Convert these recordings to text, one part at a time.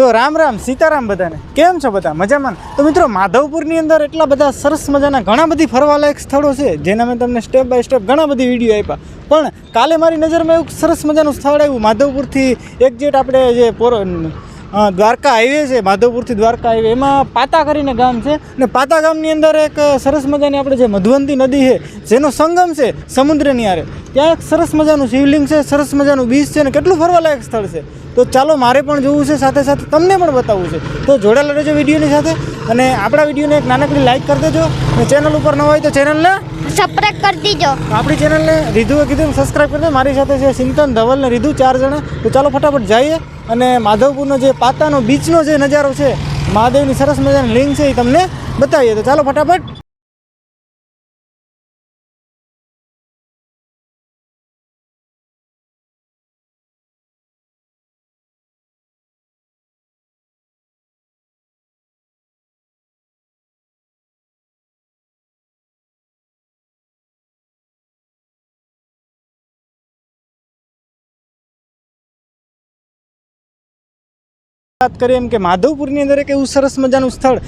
તો રામ રામ, સીતારામ બધાને. કેમ છો બધા? મજામાં? તો મિત્રો, માધવપુરની અંદર એટલા બધા સરસ મજાના ઘણા બધી ફરવાલાયક સ્થળો છે, જેના મેં તમને સ્ટેપ બાય સ્ટેપ ઘણા બધી વીડિયો આપ્યા. પણ કાલે મારી નજરમાં એવું સરસ મજાનું સ્થળ આવ્યું, માધવપુરથી એક્ઝેટ આપણે જે પોર દ્વારકા હાઈવે છે, માધવપુરથી દ્વારકા હાઈવે. એમાં પાતા કરીને ગામ છે ને પાતા ગામની અંદર એક સરસ મજાની આપણે જે મધવંતી નદી છે, જેનો સંગમ છે સમુદ્રની આરે ત્યાં એક સરસ મજાનું શિવલિંગ છે, સરસ મજાનું બીચ છે ને કેટલું ફરવાલાયક સ્થળ છે. તો ચાલો મારે પણ જોવું છે, સાથે સાથે તમને પણ બતાવવું છે. તો જોડાયેલા રહેજો વિડીયોની સાથે. અને આપણા વિડીયોને એક નાનકડી લાઈક કરી દેજો. અને ચેનલ ઉપર ન હોય તો ચેનલને સબસ્ક્રાઇબ કરી દેજો. આપણી ચેનલને રીધુએ કીધું સબસ્ક્રાઈબ કરી દે. મારી સાથે છે સિંતન ધવલ ને રીધુ ચાર જણા. તો ચાલો ફટાફટ જઈએ. અને માધવપુરનો જે પાતાનો બીચનો જે નજારો છે મહાદેવની સરસ મજાની લિંક છે એ તમને બતાવીએ. તો ચાલો ફટાફટ વાત કરીએ એમ કે માધવપુરની અંદર એક એવું સરસ મજાનું સ્થળ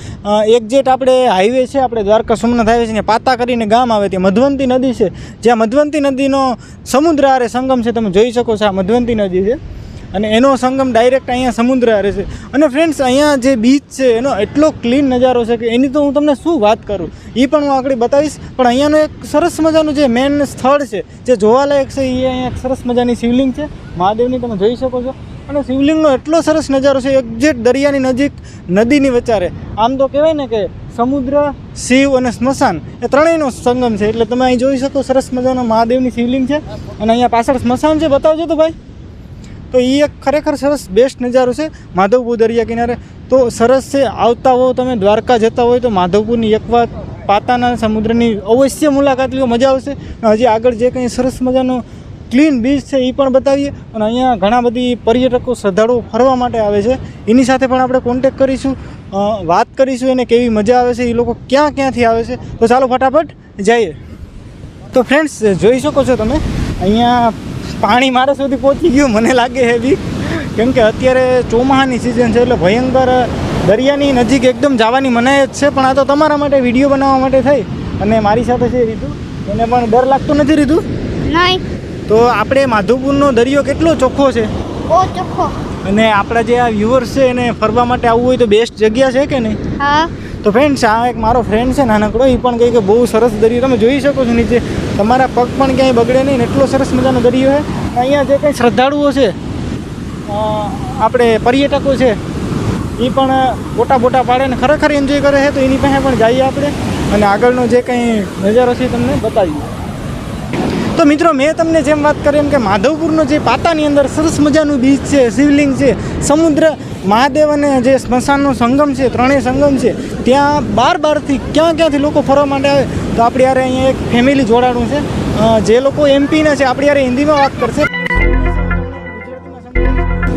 એકજેટ આપણે હાઈવે છે, આપણે દ્વારકા સોમનાથ હાઈવે છે, ને પાતા કરીને ગામ આવે ત્યાં મધવંતી નદી છે. જ્યાં મધવંતી નદીનો સમુદ્ર આરે સંગમ છે, તમે જોઈ શકો છો આ મધવંતી નદી છે. અને એનો સંગમ ડાયરેક્ટ અહીંયા સમુદ્ર આરે છે. અને ફ્રેન્ડ્સ અહીંયા જે બીચ છે, એનો એટલો ક્લીન નજારો છે કે એની તો હું તમને શું વાત કરું? એ પણ હું આગળ બતાવીશ, પણ અહીંયાનું એક સરસ મજાનું જે મેન સ્થળ છે, જે જોવાલાયક છે એ અહીંયા એક સરસ મજાની શિવલિંગ છે. મહાદેવની તમે જોઈ શકો છો. અને શિવલિંગનો એટલો સરસ નજારો છે એક્ઝેક્ટ દરિયાની નજીક નદીની વચારે આમ તો કહેવાય ને કે સમુદ્ર, શિવ અને સ્મશાન એ ત્રણેયનો સંગમ છે. એટલે તમે અહીં જોઈ શકો સરસ મજાનો મહાદેવની શિવલિંગ છે અને અહીંયા પાછળ સ્મશાન છે. બતાવજો તો ભાઈ. તો એ એક ખરેખર સરસ બેસ્ટ નજારો છે માધવપુર દરિયા કિનારે. તો સરસ છે, આવતા હો તમે દ્વારકા જતા હોય તો માધવપુરની એક વાત, પાતાના સમુદ્રની અવશ્ય મુલાકાત લ્યો મજા આવશે. હજી આગળ જે કંઈ સરસ મજાનો ક્લીન બીચ છે એ પણ બતાવીએ. અને અહીંયા ઘણા બધી પર્યટકો શ્રદ્ધાળુઓ ફરવા માટે આવે છે. એની સાથે પણ આપણે કોન્ટેક કરીશું. વાત કરીશું એને કેવી મજા આવે છે, એ લોકો ક્યાં ક્યાંથી આવે છે. તો ચાલો ફટાફટ જઈએ. તો ફ્રેન્ડ્સ જોઈ શકો છો તમે, અહીંયા પાણી મારા સુધી પહોંચી ગયું. મને લાગે છે બી કેમ કે અત્યારે ચોમાહાની સિઝન છે એટલે ભયંકર દરિયાની નજીક એકદમ જવાની જ છે. પણ આ તો તમારા માટે વીડિયો બનાવવા માટે થઈ. અને મારી સાથે છે રીતુ. એને પણ ડર લાગતો નથી રીતુ? નહીં. તો આપણે માધવપુરનો દરિયો કેટલો ચોખ્ખો છે? બહુ ચોખ્ખો. અને આપણા જે આ વ્યુઅર્સ છે એને ફરવા માટે આવવું હોય તો બેસ્ટ જગ્યા છે કે નહીં? હા. તો ફ્રેન્ડ્સ આ એક મારો ફ્રેન્ડ છે નાનકડો એ પણ કહે કે બહુ સરસ દરિયો તમે જોઈ શકો છો નીચે. તમારા પગ પણ ક્યાંય બગડે નહીં એટલો સરસ મજાનો દરિયો છે. અહીંયા જે કંઈ શ્રદ્ધાળુઓ છે આપણે પર્યટકો છે એ પણ ફોટા બોટા પાડે ને ખરેખર એન્જોય કરે છે તો એની પાસે પણ જઈએ આપણે. અને આગળનો જે કંઈ નજારો છે એ તમને બતાવીએ. તો મિત્રો, મેં તમને જેમ વાત કરી એમ કે માધવપુરનો જે પાતાની અંદર સરસ મજાનું બીચ છે, શિવલિંગ છે, સમુદ્ર, મહાદેવ અને જે સ્મશાનનો સંગમ છે, ત્રણેય સંગમ છે, ત્યાં બાર બારથી ક્યાં ક્યાંથી લોકો ફરવા માટે આવે, તો આપણે યારે અહીંયા એક ફેમિલી જોડાણું છે. જે લોકો એમપીના છે, આપણે યારે હિન્દીમાં વાત કરશે.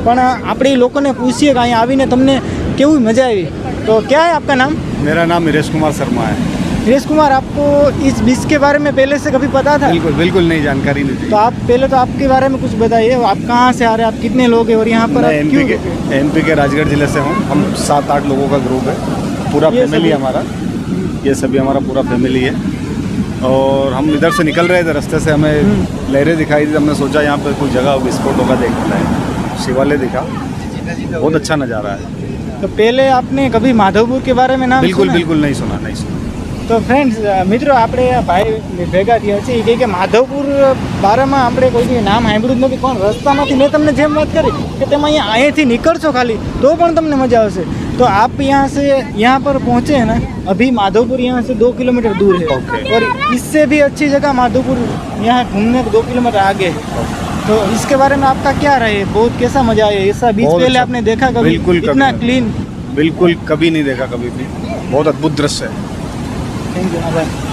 પણ આપણે લોકોને પૂછીએ કે અહીંયા આવીને તમને કેવી મજા આવી? તો ક્યાં આપકા નામ? મેરા નામ હિરેશ કુમાર શર્મા है कुमार आपको इस बीच के बारे में पहले से कभी पता था? बिल्कुल बिल्कुल नहीं जानकारी नहीं थी। तो आप पहले तो आपके बारे में कुछ बताइए आप कहाँ से आ रहे हैं आप कितने लोग हैं और यहाँ पर मैं आप एमपी क्यों? के एमपी के राजगढ़ ज़िले से हूँ। हम सात आठ लोगों का ग्रुप है। पूरा फैमिली हमारा। ये सभी हमारा पूरा फैमिली है। और हम इधर से निकल रहे थे रास्ते से हमें लहरें दिखाई थी। हमने सोचा यहाँ पर कोई जगह विस्फोट होगा देखना है शिवालय दिखा। बहुत अच्छा नज़ारा है। तो पहले आपने कभी माधवपुर के बारे में नाम बिल्कुल बिल्कुल नहीं सुना नहीं सुना। તો ફ્રેન્ડ્સ મિત્રો આપણે આ ભાઈ ભેગા થયા છે એ કહે કે માધવપુર બારેમાં આપણે કોઈ બી નામ સાંભળ્યું જ નથી પણ રસ્તામાંથી મેં તમને જેમ વાત કરી કે તમે અહીંયા અહીંયાથી નીકળશો ખાલી તો પણ તમને मजा આવશે तो आप यहाँ से यहाँ पर पहुँचे हैं ना अभी माधवपुर यहाँ से दो किलोमीटर दूर है Okay. और इससे भी अच्छी जगह माधवपुर यहाँ घूमने को दो किलोमीटर आगे है तो इसके बारे में आपका क्या रहे बहुत कैसा मजा आया ऐसा बीच बहुत पहले अच्छा। आपने देखा कभी बिल्कुल कभी इतना नहीं। क्लीन बिल्कुल कभी नहीं देखा कभी भी बहुत अद्भुत दृश्य है Thank.